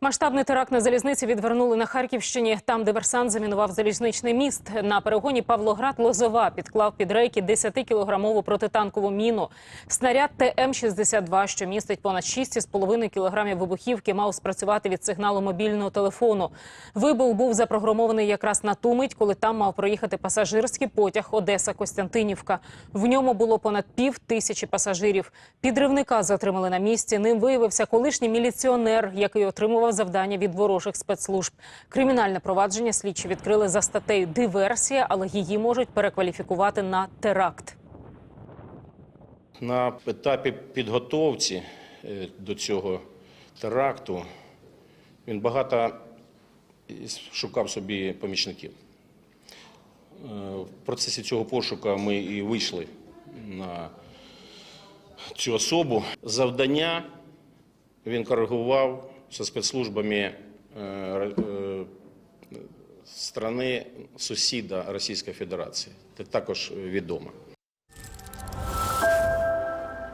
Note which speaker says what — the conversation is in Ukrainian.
Speaker 1: Масштабний теракт на залізниці відвернули на Харківщині. Там диверсант замінував залізничний міст. На перегоні Павлоград-Лозова підклав під рейки 10-кілограмову протитанкову міну. Снаряд ТМ-62, що містить понад 6,5 кілограмів вибухівки, мав спрацювати від сигналу мобільного телефону. Вибух був запрограмований якраз на ту мить, коли там мав проїхати пасажирський потяг Одеса-Костянтинівка. В ньому було понад пів тисячі пасажирів. Підривника затримали на місці. Ним виявився колишній міліціонер, який отримував завдання від ворожих спецслужб. Кримінальне провадження слідчі відкрили за статтею диверсія, але її можуть перекваліфікувати на теракт.
Speaker 2: На етапі підготовці е, до цього теракту він багато шукав собі помічників. Е, В процесі цього пошуку ми і вийшли на цю особу. Завдання він коригував зі спецслужбами е, е, сусіда Російської Федерації. Це також відомо.